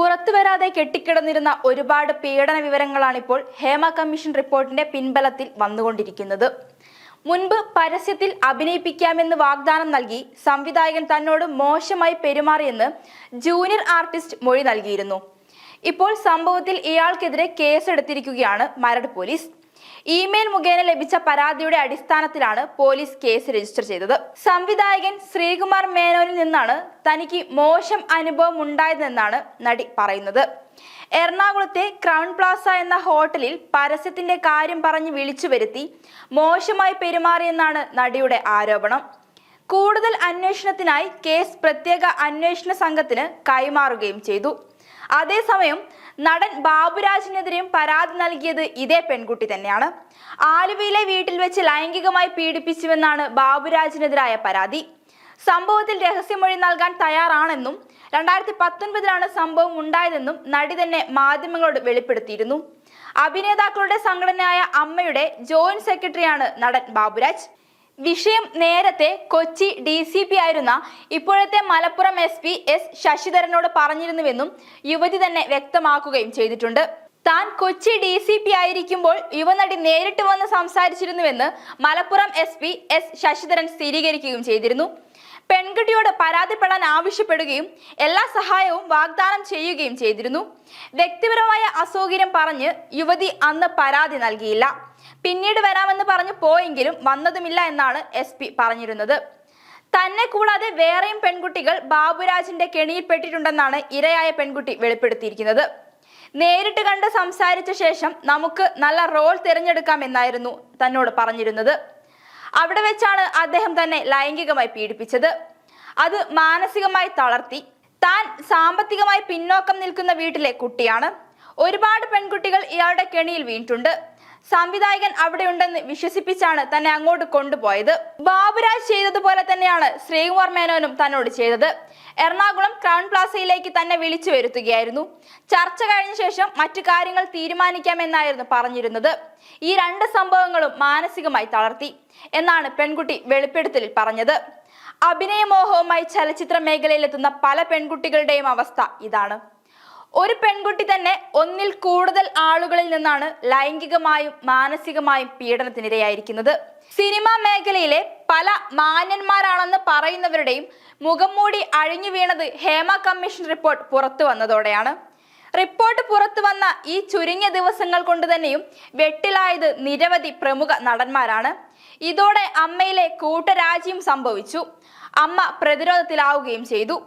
പുറത്തുവരാതെ കെട്ടിക്കിടന്നിരുന്ന ഒരുപാട് പീഡന വിവരങ്ങളാണിപ്പോൾ ഹേമ കമ്മീഷൻ റിപ്പോർട്ടിന്റെ പിൻബലത്തിൽ വന്നുകൊണ്ടിരിക്കുന്നത്. മുൻപ് പരസ്യത്തിൽ അഭിനയിപ്പിക്കാമെന്ന് വാഗ്ദാനം നൽകി സംവിധായകൻ തന്നോട് മോശമായി പെരുമാറിയെന്ന് ജൂനിയർ ആർട്ടിസ്റ്റ് മൊഴി നൽകിയിരുന്നു. ഇപ്പോൾ സംഭവത്തിൽ ഇയാൾക്കെതിരെ കേസെടുത്തിരിക്കുകയാണ് മരട് പോലീസ്. ഇമെയിൽ മുഖേന ലഭിച്ച പരാതിയുടെ അടിസ്ഥാനത്തിലാണ് പോലീസ് കേസ് രജിസ്റ്റർ ചെയ്തത്. സംവിധായകൻ ശ്രീകുമാർ മേനോനിൽ നിന്നാണ് തനിക്ക് മോശം അനുഭവം ഉണ്ടായതെന്നാണ് നടി പറയുന്നത്. എറണാകുളത്തെ ക്രൗൺ പ്ലാസ എന്ന ഹോട്ടലിൽ പരസ്യത്തിന്റെ കാര്യം പറഞ്ഞ് വിളിച്ചു വരുത്തി മോശമായി പെരുമാറിയെന്നാണ് നടിയുടെ ആരോപണം. കൂടുതൽ അന്വേഷണത്തിനായി കേസ് പ്രത്യേക അന്വേഷണ സംഘത്തിന് കൈമാറുകയും ചെയ്തു. അതേസമയം നടൻ ബാബുരാജിനെതിരെയും പരാതി നൽകിയത് ഇതേ പെൺകുട്ടി തന്നെയാണ്. ആലുവയിലെ വീട്ടിൽ വെച്ച് ലൈംഗികമായി പീഡിപ്പിച്ചുവെന്നാണ് ബാബുരാജിനെതിരായ പരാതി. സംഭവത്തിൽ രഹസ്യമൊഴി നൽകാൻ തയ്യാറാണെന്നും രണ്ടായിരത്തി പത്തൊൻപതിലാണ് സംഭവം ഉണ്ടായതെന്നും നടി തന്നെ മാധ്യമങ്ങളോട് വെളിപ്പെടുത്തിയിരുന്നു. അഭിനേതാക്കളുടെ സംഘടനയായ അമ്മയുടെ ജോയിന്റ് സെക്രട്ടറിയാണ് നടൻ ബാബുരാജ്. വിഷയം നേരത്തെ കൊച്ചി ഡി സി പി ആയിരുന്ന ഇപ്പോഴത്തെ മലപ്പുറം എസ് പി എസ് ശശിധരനോട് പറഞ്ഞിരുന്നുവെന്നും യുവതി തന്നെ വ്യക്തമാക്കുകയും ചെയ്തിട്ടുണ്ട്. താൻ കൊച്ചി ഡി സി പി ആയിരിക്കുമ്പോൾ യുവനടി നേരിട്ട് വന്ന് സംസാരിച്ചിരുന്നുവെന്ന് Malappuram S P S Sasidharan സ്ഥിരീകരിക്കുകയും ചെയ്തിരുന്നു. പെൺകുട്ടിയോട് പരാതിപ്പെടാൻ ആവശ്യപ്പെടുകയും എല്ലാ സഹായവും വാഗ്ദാനം ചെയ്യുകയും ചെയ്തിരുന്നു. വ്യക്തിപരമായ അസൗകര്യം പറഞ്ഞ് യുവതി അന്ന് പരാതി നൽകിയില്ല. പിന്നീട് വരാമെന്ന് പറഞ്ഞു പോയെങ്കിലും വന്നതുമില്ല എന്നാണ് എസ് പറഞ്ഞിരുന്നത്. തന്നെ കൂടാതെ വേറെയും പെൺകുട്ടികൾ ബാബുരാജിന്റെ കെണിയിൽപ്പെട്ടിട്ടുണ്ടെന്നാണ് ഇരയായ പെൺകുട്ടി വെളിപ്പെടുത്തിയിരിക്കുന്നത്. നേരിട്ട് കണ്ട് സംസാരിച്ച ശേഷം നമുക്ക് നല്ല റോൾ തിരഞ്ഞെടുക്കാം എന്നായിരുന്നു തന്നോട് പറഞ്ഞിരുന്നത്. അവിടെ വെച്ചാണ് അദ്ദേഹം തന്നെ ലൈംഗികമായി പീഡിപ്പിച്ചത്. അത് മാനസികമായി തളർത്തി. താൻ സാമ്പത്തികമായി പിന്നോക്കം നിൽക്കുന്ന വീട്ടിലെ കുട്ടിയാണ്. ഒരുപാട് പെൺകുട്ടികൾ ഇയാളുടെ കെണിയിൽ വീണിട്ടുണ്ട്. സംവിധായകൻ അവിടെ ഉണ്ടെന്ന് വിശ്വസിപ്പിച്ചാണ് തന്നെ അങ്ങോട്ട് കൊണ്ടുപോയത്. ബാബുരാജ് ചെയ്തതുപോലെ തന്നെയാണ് ശ്രീകുമാർ മേനോനും തന്നോട് ചെയ്തത്. എറണാകുളം ക്രൗൺ പ്ലാസയിലേക്ക് തന്നെ വിളിച്ചു വരുത്തുകയായിരുന്നു. ചർച്ച കഴിഞ്ഞ ശേഷം മറ്റു കാര്യങ്ങൾ തീരുമാനിക്കാമെന്നായിരുന്നു പറഞ്ഞിരുന്നത്. ഈ രണ്ട് സംഭവങ്ങളും മാനസികമായി തളർത്തി എന്നാണ് പെൺകുട്ടി വെളിപ്പെടുത്തലിൽ പറഞ്ഞത്. അഭിനയമോഹവുമായി ചലച്ചിത്ര മേഖലയിലെത്തുന്ന പല പെൺകുട്ടികളുടെയും അവസ്ഥ ഇതാണ്. ഒരു പെൺകുട്ടി തന്നെ ഒന്നിൽ കൂടുതൽ ആളുകളിൽ നിന്നാണ് ലൈംഗികമായും മാനസികമായും പീഡനത്തിനിരയായിരിക്കുന്നത്. സിനിമാ മേഖലയിലെ പല മാന്യന്മാരാണെന്ന് പറയുന്നവരുടെയും മുഖം മൂടി അഴിഞ്ഞു വീണത് ഹേമ കമ്മീഷൻ റിപ്പോർട്ട് പുറത്തു വന്നതോടെയാണ്. റിപ്പോർട്ട് പുറത്തു വന്ന ഈ ചുരുങ്ങിയ ദിവസങ്ങൾ കൊണ്ട് തന്നെയും വെട്ടിലായത് നിരവധി പ്രമുഖ നടന്മാരാണ്. ഇതോടെ അമ്മയിലെ കൂട്ടരാജിയും സംഭവിച്ചു. അമ്മ പ്രതിരോധത്തിലാവുകയും ചെയ്തു.